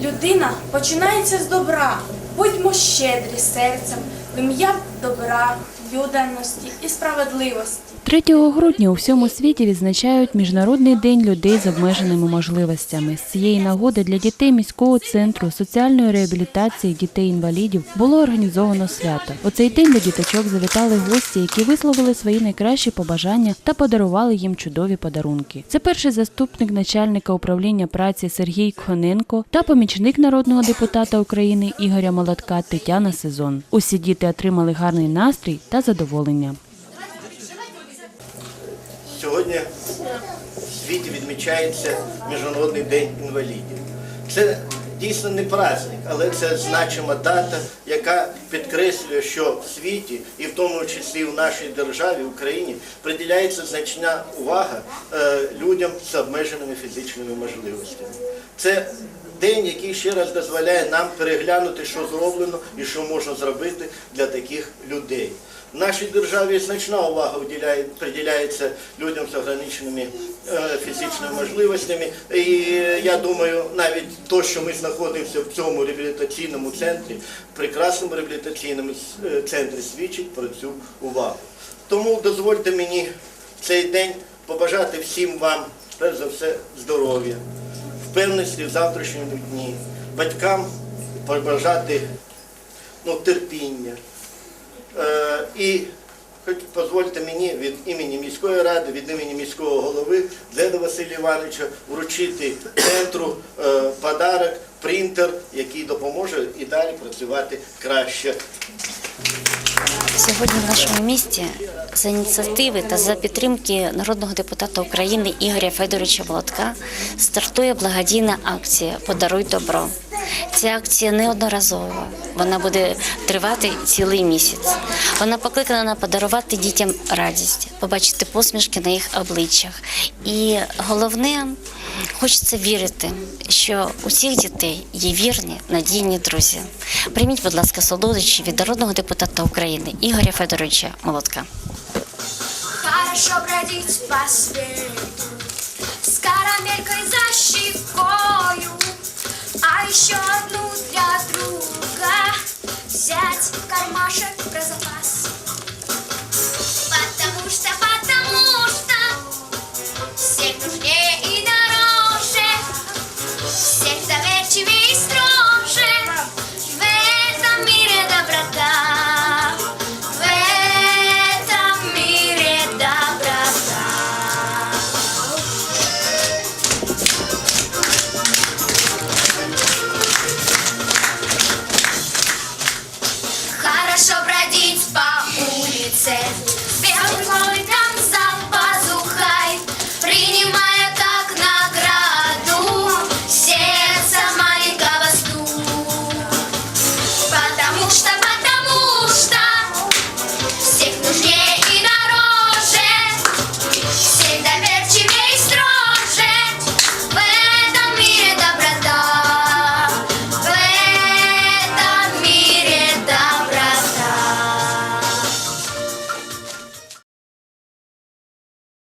Людина починається з добра. Будьмо щедрі серцем, в ім'я добра, відданості і справедливості. 3 грудня у всьому світі відзначають Міжнародний день людей з обмеженими можливостями. З цієї нагоди для дітей міського центру соціальної реабілітації дітей-інвалідів було організовано свято. У цей день до діточок завітали гості, які висловили свої найкращі побажання та подарували їм чудові подарунки. Це перший заступник начальника управління праці Сергій Кхоненко та помічник народного депутата України Ігоря Молотка Тетяна Сезон. Усі діти отримали гарний настрій та задоволення. Сьогодні в світі відмічається Міжнародний день інвалідів. Це дійсно не праздник, але це значима дата, яка підкреслює, що в світі, і в тому числі в нашій державі, в Україні, приділяється значна увага е, людям з обмеженими фізичними можливостями. Це день, який ще раз дозволяє нам переглянути, що зроблено і що можна зробити для таких людей. В нашій державі значна увага приділяється людям з ограниченими е, фізичними можливостями. І е, я думаю, навіть то, що ми знаходимося в цьому реабілітаційному центрі, прекрасному реабілітаційному е, центрі свідчить про цю увагу. Тому дозвольте мені цей день побажати всім вам, перш за все, здоров'я, впевненості в завтрашньому дні, батькам побажати ну, терпіння. Е, І хоч дозвольте мені від імені міської ради, від імені міського голови Деда Василя Івановича вручити центру е, подарок, принтер, який допоможе і далі працювати краще. Сьогодні в нашому місті за ініціативи та за підтримки народного депутата України Ігоря Федоровича Володка стартує благодійна акція Подаруй добро. Ця акція неодноразова. Вона буде тривати цілий місяць. Вона покликана подарувати дітям радість, побачити посмішки на їх обличчях. І головне, хочеться вірити, що у всіх дітей є вірні, надійні друзі. Прийміть, будь ласка, солодощі від народного депутата України Ігоря Федоровича Молотка. Хорошо бродить по свету еще одну для друга. Взять кармашек красота Yes.